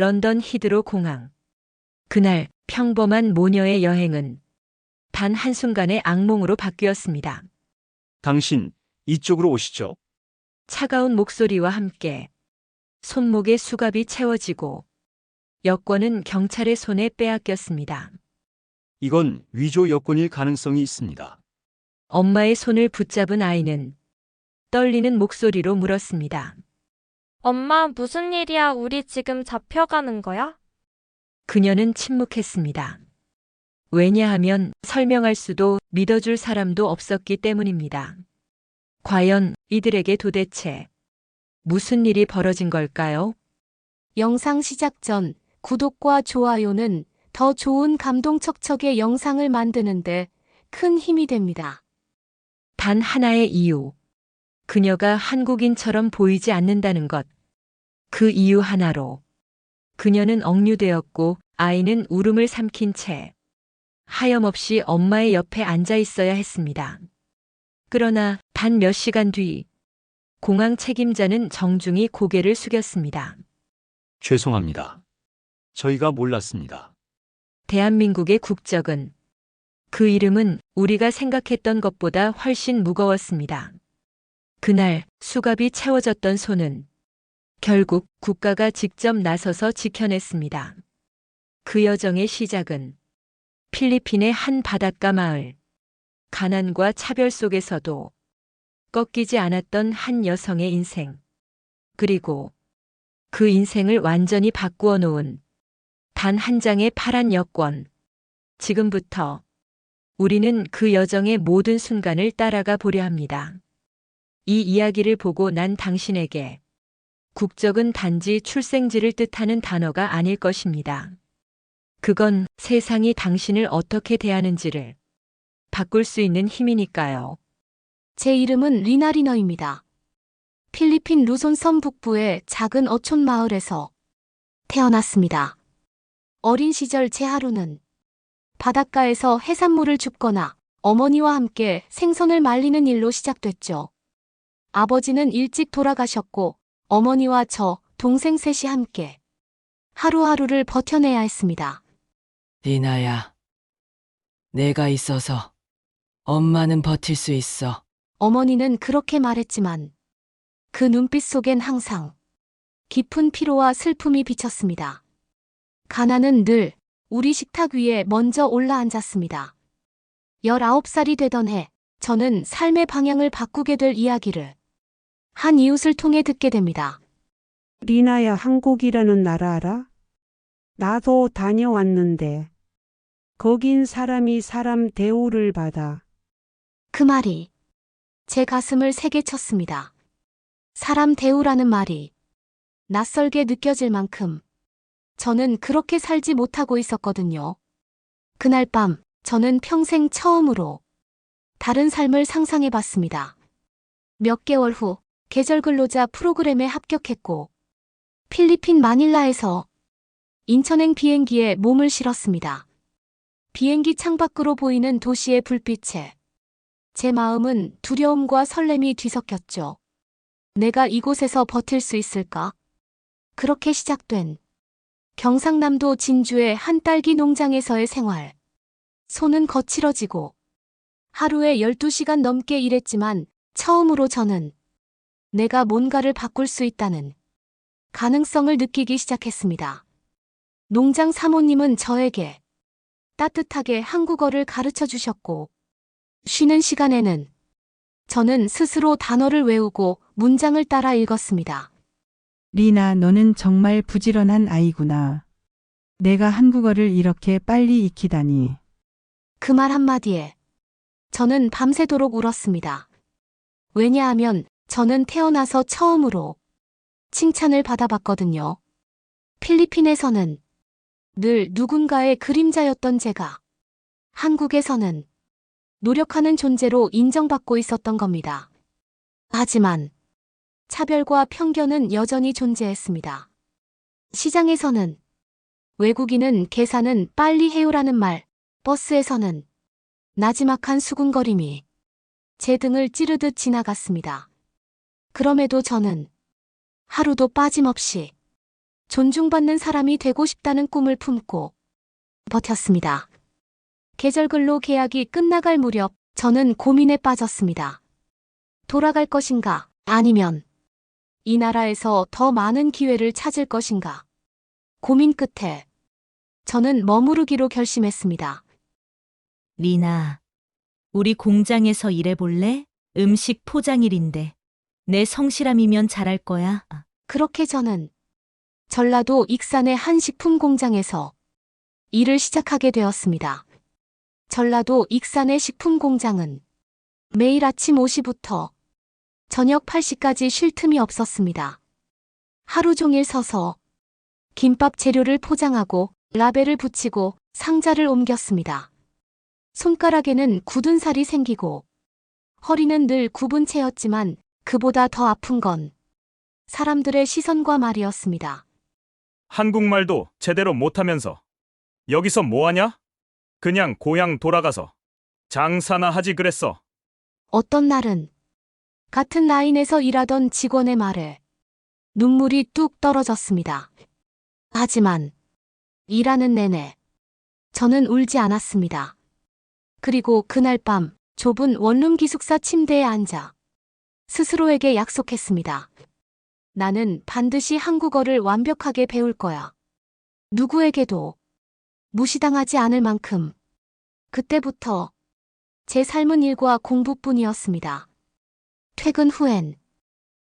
런던 히드로 공항. 그날 평범한 모녀의 여행은 단 한순간의 악몽으로 바뀌었습니다. 당신, 이쪽으로 오시죠. 차가운 목소리와 함께 손목에 수갑이 채워지고 여권은 경찰의 손에 빼앗겼습니다. 이건 위조 여권일 가능성이 있습니다. 엄마의 손을 붙잡은 아이는 떨리는 목소리로 물었습니다. 엄마, 무슨 일이야? 우리 지금 잡혀가는 거야? 그녀는 침묵했습니다. 왜냐하면 설명할 수도 믿어줄 사람도 없었기 때문입니다. 과연 이들에게 도대체 무슨 일이 벌어진 걸까요? 영상 시작 전 구독과 좋아요는 더 좋은 감동 척척의 영상을 만드는데 큰 힘이 됩니다. 단 하나의 이유. 그녀가 한국인처럼 보이지 않는다는 것. 그 이유 하나로 그녀는 억류되었고 아이는 울음을 삼킨 채 하염없이 엄마의 옆에 앉아 있어야 했습니다. 그러나 단 몇 시간 뒤 공항 책임자는 정중히 고개를 숙였습니다. 죄송합니다. 저희가 몰랐습니다. 대한민국의 국적은 그 이름은 우리가 생각했던 것보다 훨씬 무거웠습니다. 그날 수갑이 채워졌던 손은 결국 국가가 직접 나서서 지켜냈습니다. 그 여정의 시작은 필리핀의 한 바닷가 마을, 가난과 차별 속에서도 꺾이지 않았던 한 여성의 인생, 그리고 그 인생을 완전히 바꾸어 놓은 단 한 장의 파란 여권. 지금부터 우리는 그 여정의 모든 순간을 따라가 보려 합니다. 이 이야기를 보고 난 당신에게 국적은 단지 출생지를 뜻하는 단어가 아닐 것입니다. 그건 세상이 당신을 어떻게 대하는지를 바꿀 수 있는 힘이니까요. 제 이름은 리나리너입니다. 필리핀 루손 섬 북부의 작은 어촌 마을에서 태어났습니다. 어린 시절 제 하루는 바닷가에서 해산물을 줍거나 어머니와 함께 생선을 말리는 일로 시작됐죠. 아버지는 일찍 돌아가셨고 어머니와 저 동생 셋이 함께 하루하루를 버텨내야 했습니다. 리나야. 내가 있어서 엄마는 버틸 수 있어. 어머니는 그렇게 말했지만 그 눈빛 속엔 항상 깊은 피로와 슬픔이 비쳤습니다. 가나는 늘 우리 식탁 위에 먼저 올라앉았습니다. 19살이 되던 해 저는 삶의 방향을 바꾸게 될 이야기를 한 이웃을 통해 듣게 됩니다. 리나야 한국이라는 나라 알아? 나도 다녀왔는데 거긴 사람이 사람 대우를 받아. 그 말이 제 가슴을 세게 쳤습니다. 사람 대우라는 말이 낯설게 느껴질 만큼 저는 그렇게 살지 못하고 있었거든요. 그날 밤 저는 평생 처음으로 다른 삶을 상상해 봤습니다. 몇 개월 후 계절 근로자 프로그램에 합격했고 필리핀 마닐라에서 인천행 비행기에 몸을 실었습니다. 비행기 창밖으로 보이는 도시의 불빛에 제 마음은 두려움과 설렘이 뒤섞였죠. 내가 이곳에서 버틸 수 있을까? 그렇게 시작된 경상남도 진주의 한 딸기 농장에서의 생활. 손은 거칠어지고 하루에 12시간 넘게 일했지만 처음으로 저는 내가 뭔가를 바꿀 수 있다는 가능성을 느끼기 시작했습니다. 농장 사모님은 저에게 따뜻하게 한국어를 가르쳐 주셨고 쉬는 시간에는 저는 스스로 단어를 외우고 문장을 따라 읽었습니다. 리나, 너는 정말 부지런한 아이구나. 내가 한국어를 이렇게 빨리 익히다니. 그 말 한마디에 저는 밤새도록 울었습니다. 왜냐하면 저는 태어나서 처음으로 칭찬을 받아봤거든요. 필리핀에서는 늘 누군가의 그림자였던 제가 한국에서는 노력하는 존재로 인정받고 있었던 겁니다. 하지만 차별과 편견은 여전히 존재했습니다. 시장에서는 외국인은 계산은 빨리 해요라는 말, 버스에서는 나지막한 수군거림이 제 등을 찌르듯 지나갔습니다. 그럼에도 저는 하루도 빠짐없이 존중받는 사람이 되고 싶다는 꿈을 품고 버텼습니다. 계절 근로 계약이 끝나갈 무렵 저는 고민에 빠졌습니다. 돌아갈 것인가? 아니면 이 나라에서 더 많은 기회를 찾을 것인가? 고민 끝에 저는 머무르기로 결심했습니다. 리나, 우리 공장에서 일해볼래? 음식 포장일인데. 내 성실함이면 잘할 거야. 그렇게 저는 전라도 익산의 한 식품 공장에서 일을 시작하게 되었습니다. 전라도 익산의 식품 공장은 매일 아침 5시부터 저녁 8시까지 쉴 틈이 없었습니다. 하루 종일 서서 김밥 재료를 포장하고 라벨을 붙이고 상자를 옮겼습니다. 손가락에는 굳은 살이 생기고 허리는 늘 굽은 채였지만 그보다 더 아픈 건 사람들의 시선과 말이었습니다. 한국말도 제대로 못하면서 여기서 뭐하냐? 그냥 고향 돌아가서 장사나 하지 그랬어. 어떤 날은 같은 라인에서 일하던 직원의 말에 눈물이 뚝 떨어졌습니다. 하지만 일하는 내내 저는 울지 않았습니다. 그리고 그날 밤 좁은 원룸 기숙사 침대에 앉아 스스로에게 약속했습니다. 나는 반드시 한국어를 완벽하게 배울 거야. 누구에게도 무시당하지 않을 만큼 그때부터 제 삶은 일과 공부뿐이었습니다. 퇴근 후엔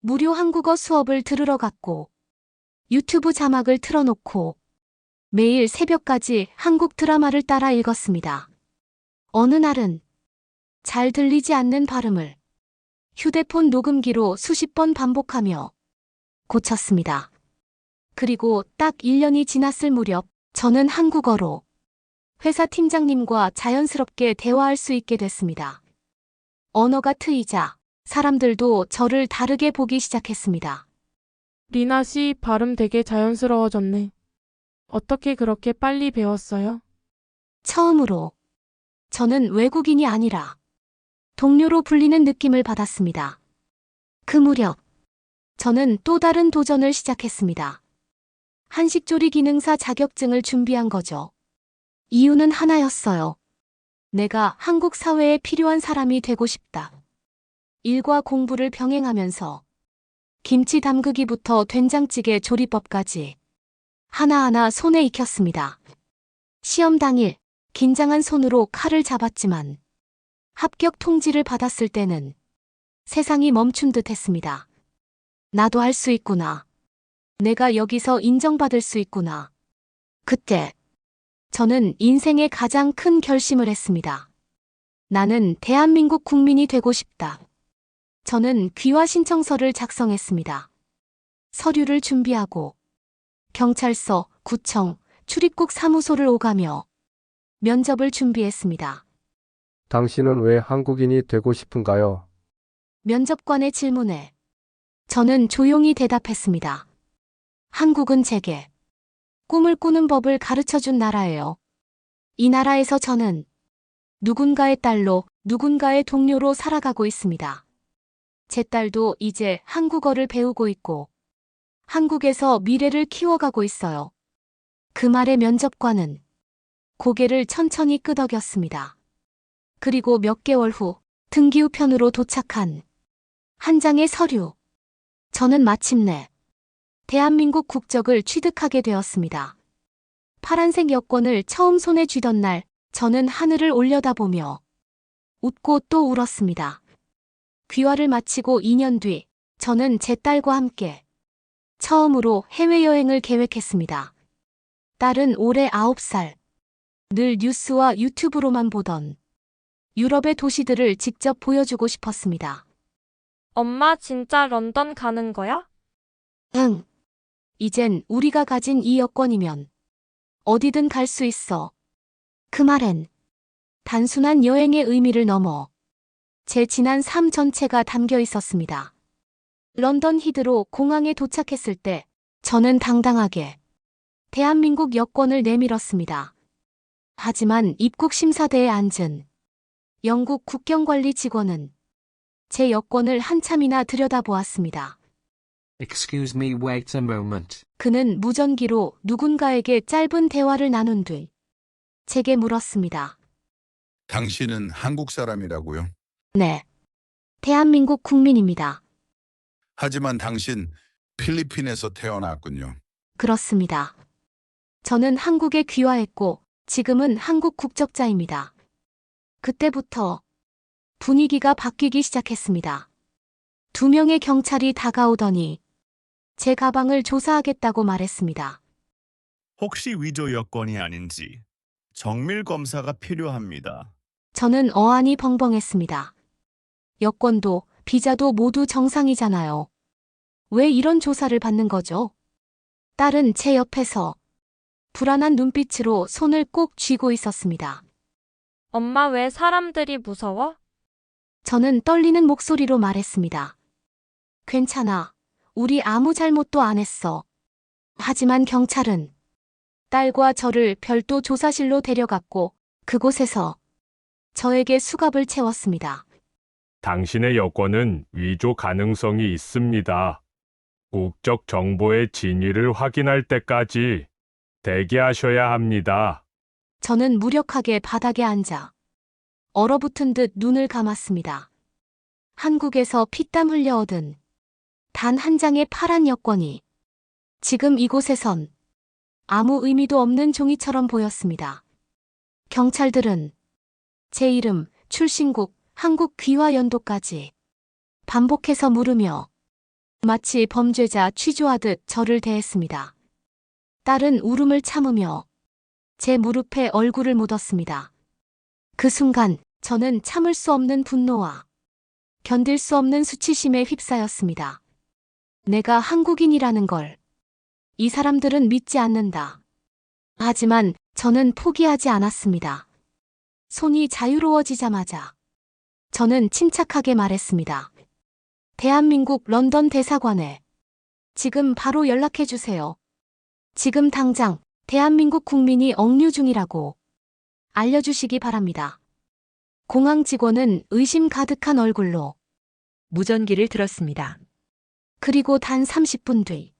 무료 한국어 수업을 들으러 갔고 유튜브 자막을 틀어놓고 매일 새벽까지 한국 드라마를 따라 읽었습니다. 어느 날은 잘 들리지 않는 발음을 휴대폰 녹음기로 수십 번 반복하며 고쳤습니다. 그리고 딱 1년이 지났을 무렵 저는 한국어로 회사 팀장님과 자연스럽게 대화할 수 있게 됐습니다. 언어가 트이자 사람들도 저를 다르게 보기 시작했습니다. 리나 씨 발음 되게 자연스러워졌네. 어떻게 그렇게 빨리 배웠어요? 처음으로 저는 외국인이 아니라 동료로 불리는 느낌을 받았습니다. 그 무렵 저는 또 다른 도전을 시작했습니다. 한식조리 기능사 자격증을 준비한 거죠. 이유는 하나였어요. 내가 한국 사회에 필요한 사람이 되고 싶다. 일과 공부를 병행하면서 김치 담그기부터 된장찌개 조리법까지 하나하나 손에 익혔습니다. 시험 당일 긴장한 손으로 칼을 잡았지만 합격 통지를 받았을 때는 세상이 멈춘 듯 했습니다. 나도 할 수 있구나. 내가 여기서 인정받을 수 있구나. 그때 저는 인생의 가장 큰 결심을 했습니다. 나는 대한민국 국민이 되고 싶다. 저는 귀화 신청서를 작성했습니다. 서류를 준비하고 경찰서, 구청, 출입국 사무소를 오가며 면접을 준비했습니다. 당신은 왜 한국인이 되고 싶은가요? 면접관의 질문에 저는 조용히 대답했습니다. 한국은 제게 꿈을 꾸는 법을 가르쳐 준 나라예요. 이 나라에서 저는 누군가의 딸로 누군가의 동료로 살아가고 있습니다. 제 딸도 이제 한국어를 배우고 있고 한국에서 미래를 키워가고 있어요. 그 말에 면접관은 고개를 천천히 끄덕였습니다. 그리고 몇 개월 후 등기우편으로 도착한 한 장의 서류. 저는 마침내 대한민국 국적을 취득하게 되었습니다. 파란색 여권을 처음 손에 쥐던 날 저는 하늘을 올려다보며 웃고 또 울었습니다. 귀화를 마치고 2년 뒤 저는 제 딸과 함께 처음으로 해외여행을 계획했습니다. 딸은 올해 9살. 늘 뉴스와 유튜브로만 보던 유럽의 도시들을 직접 보여주고 싶었습니다. 엄마 진짜 런던 가는 거야? 응. 이젠 우리가 가진 이 여권이면 어디든 갈 수 있어. 그 말엔 단순한 여행의 의미를 넘어 제 지난 삶 전체가 담겨 있었습니다. 런던 히드로 공항에 도착했을 때 저는 당당하게 대한민국 여권을 내밀었습니다. 하지만 입국 심사대에 앉은 영국 국경관리 직원은 제 여권을 한참이나 들여다보았습니다. Excuse me, wait a moment. 그는 무전기로 누군가에게 짧은 대화를 나눈 뒤 제게 물었습니다. 당신은 한국 사람이라고요? 네. 대한민국 국민입니다. 하지만 당신 필리핀에서 태어났군요. 그렇습니다. 저는 한국에 귀화했고 지금은 한국 국적자입니다. 그때부터 분위기가 바뀌기 시작했습니다. 두 명의 경찰이 다가오더니 제 가방을 조사하겠다고 말했습니다. 혹시 위조 여건이 아닌지 정밀 검사가 필요합니다. 저는 어안이 벙벙했습니다. 여권도 비자도 모두 정상이잖아요. 왜 이런 조사를 받는 거죠? 딸은 제 옆에서 불안한 눈빛으로 손을 꼭 쥐고 있었습니다. 엄마 왜 사람들이 무서워? 저는 떨리는 목소리로 말했습니다. 괜찮아. 우리 아무 잘못도 안 했어. 하지만 경찰은 딸과 저를 별도 조사실로 데려갔고 그곳에서 저에게 수갑을 채웠습니다. 당신의 여권은 위조 가능성이 있습니다. 국적 정보의 진위를 확인할 때까지 대기하셔야 합니다. 저는 무력하게 바닥에 앉아 얼어붙은 듯 눈을 감았습니다. 한국에서 피땀 흘려 얻은 단 한 장의 파란 여권이 지금 이곳에선 아무 의미도 없는 종이처럼 보였습니다. 경찰들은 제 이름, 출신국, 한국 귀화 연도까지 반복해서 물으며 마치 범죄자 취조하듯 저를 대했습니다. 딸은 울음을 참으며 제 무릎에 얼굴을 묻었습니다. 그 순간 저는 참을 수 없는 분노와 견딜 수 없는 수치심에 휩싸였습니다. 내가 한국인이라는 걸 이 사람들은 믿지 않는다. 하지만 저는 포기하지 않았습니다. 손이 자유로워지자마자 저는 침착하게 말했습니다. 대한민국 런던 대사관에 지금 바로 연락해 주세요. 지금 당장 대한민국 국민이 억류 중이라고 알려주시기 바랍니다. 공항 직원은 의심 가득한 얼굴로 무전기를 들었습니다. 그리고 단 30분 뒤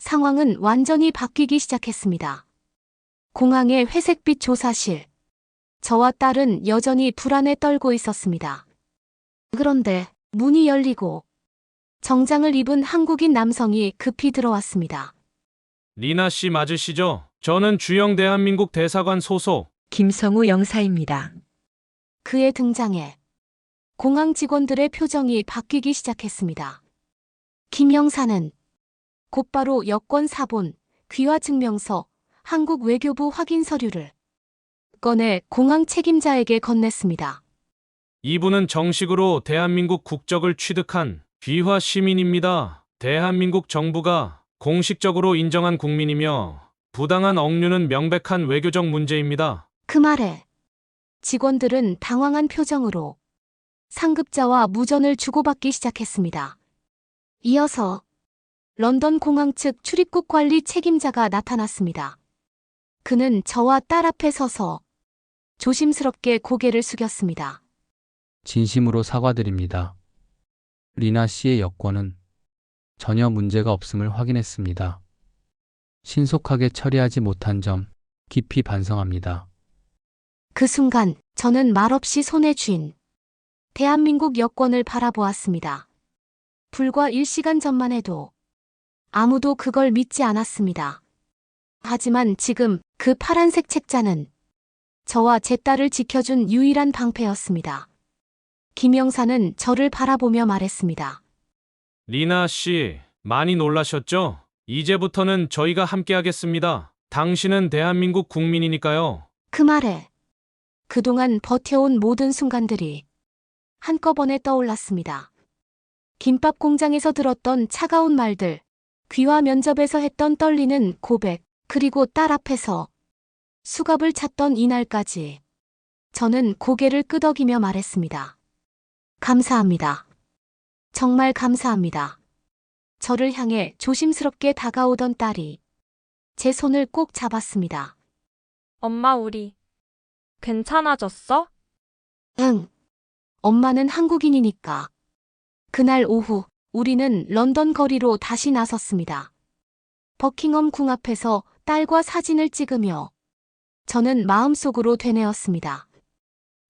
상황은 완전히 바뀌기 시작했습니다. 공항의 회색빛 조사실. 저와 딸은 여전히 불안에 떨고 있었습니다. 그런데 문이 열리고 정장을 입은 한국인 남성이 급히 들어왔습니다. 리나 씨 맞으시죠? 저는 주영 대한민국 대사관 소속. 김성우 영사입니다. 그의 등장에 공항 직원들의 표정이 바뀌기 시작했습니다. 김 형사는 곧바로 여권 사본, 귀화 증명서, 한국 외교부 확인 서류를 꺼내 공항 책임자에게 건넸습니다. 이분은 정식으로 대한민국 국적을 취득한 귀화 시민입니다. 대한민국 정부가 공식적으로 인정한 국민이며 부당한 억류는 명백한 외교적 문제입니다. 그 말에 직원들은 당황한 표정으로 상급자와 무전을 주고받기 시작했습니다. 이어서 런던 공항 측 출입국 관리 책임자가 나타났습니다. 그는 저와 딸 앞에 서서 조심스럽게 고개를 숙였습니다. 진심으로 사과드립니다. 리나 씨의 여권은 전혀 문제가 없음을 확인했습니다. 신속하게 처리하지 못한 점 깊이 반성합니다. 그 순간 저는 말없이 손에 쥔 대한민국 여권을 바라보았습니다. 불과 1시간 전만 해도 아무도 그걸 믿지 않았습니다. 하지만 지금 그 파란색 책자는 저와 제 딸을 지켜준 유일한 방패였습니다. 김영사는 저를 바라보며 말했습니다. 리나 씨, 많이 놀라셨죠? 이제부터는 저희가 함께하겠습니다. 당신은 대한민국 국민이니까요. 그 말에 그동안 버텨온 모든 순간들이 한꺼번에 떠올랐습니다. 김밥 공장에서 들었던 차가운 말들, 귀화 면접에서 했던 떨리는 고백, 그리고 딸 앞에서 수갑을 찾던 이날까지 저는 고개를 끄덕이며 말했습니다. 감사합니다. 정말 감사합니다. 저를 향해 조심스럽게 다가오던 딸이 제 손을 꼭 잡았습니다. 엄마 우리 괜찮아졌어? 응. 엄마는 한국인이니까. 그날 오후 우리는 런던 거리로 다시 나섰습니다. 버킹엄 궁 앞에서 딸과 사진을 찍으며 저는 마음속으로 되뇌었습니다.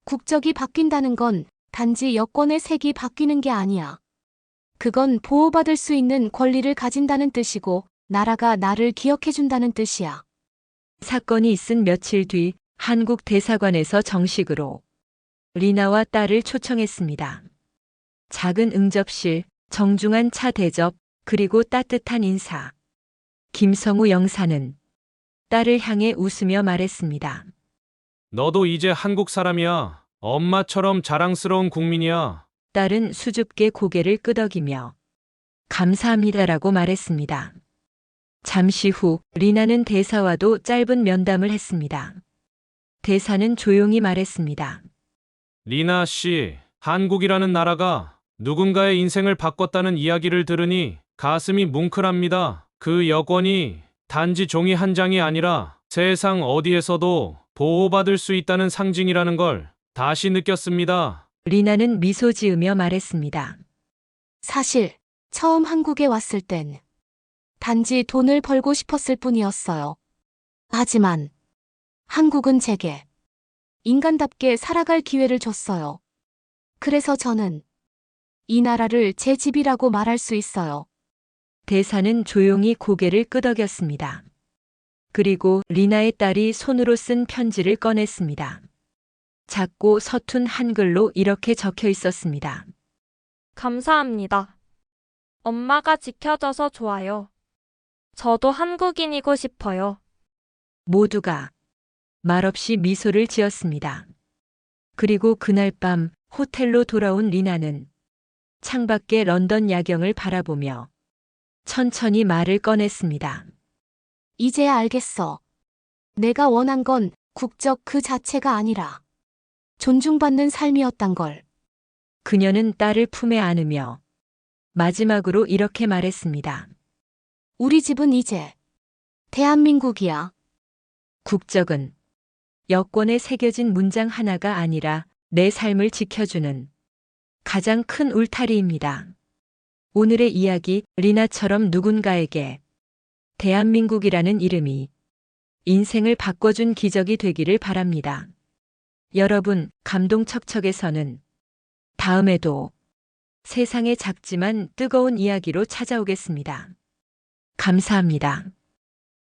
국적이 바뀐다는 건 단지 여권의 색이 바뀌는 게 아니야. 그건 보호받을 수 있는 권리를 가진다는 뜻이고 나라가 나를 기억해준다는 뜻이야. 사건이 있은 며칠 뒤 한국 대사관에서 정식으로 리나와 딸을 초청했습니다. 작은 응접실, 정중한 차 대접, 그리고 따뜻한 인사. 김성우 영사는 딸을 향해 웃으며 말했습니다. 너도 이제 한국 사람이야. 엄마처럼 자랑스러운 국민이야. 딸은 수줍게 고개를 끄덕이며 감사합니다라고 말했습니다. 잠시 후 리나는 대사와도 짧은 면담을 했습니다. 대사는 조용히 말했습니다. 리나 씨, 한국이라는 나라가 누군가의 인생을 바꿨다는 이야기를 들으니 가슴이 뭉클합니다. 그 여권이 단지 종이 한 장이 아니라 세상 어디에서도 보호받을 수 있다는 상징이라는 걸 다시 느꼈습니다. 리나는 미소 지으며 말했습니다. 사실 처음 한국에 왔을 땐 단지 돈을 벌고 싶었을 뿐이었어요. 하지만 한국은 제게 인간답게 살아갈 기회를 줬어요. 그래서 저는 이 나라를 제 집이라고 말할 수 있어요. 대사는 조용히 고개를 끄덕였습니다. 그리고 리나의 딸이 손으로 쓴 편지를 꺼냈습니다. 작고 서툰 한글로 이렇게 적혀 있었습니다. 감사합니다. 엄마가 지켜줘서 좋아요. 저도 한국인이고 싶어요. 모두가 말없이 미소를 지었습니다. 그리고 그날 밤 호텔로 돌아온 리나는 창밖의 런던 야경을 바라보며 천천히 말을 꺼냈습니다. 이제야 알겠어. 내가 원한 건 국적 그 자체가 아니라 존중받는 삶이었단 걸. 그녀는 딸을 품에 안으며 마지막으로 이렇게 말했습니다. 우리 집은 이제 대한민국이야. 국적은 여권에 새겨진 문장 하나가 아니라 내 삶을 지켜주는 가장 큰 울타리입니다. 오늘의 이야기 리나처럼 누군가에게 대한민국이라는 이름이 인생을 바꿔준 기적이 되기를 바랍니다. 여러분, 감동척척에서는 다음에도 세상의 작지만 뜨거운 이야기로 찾아오겠습니다. 감사합니다.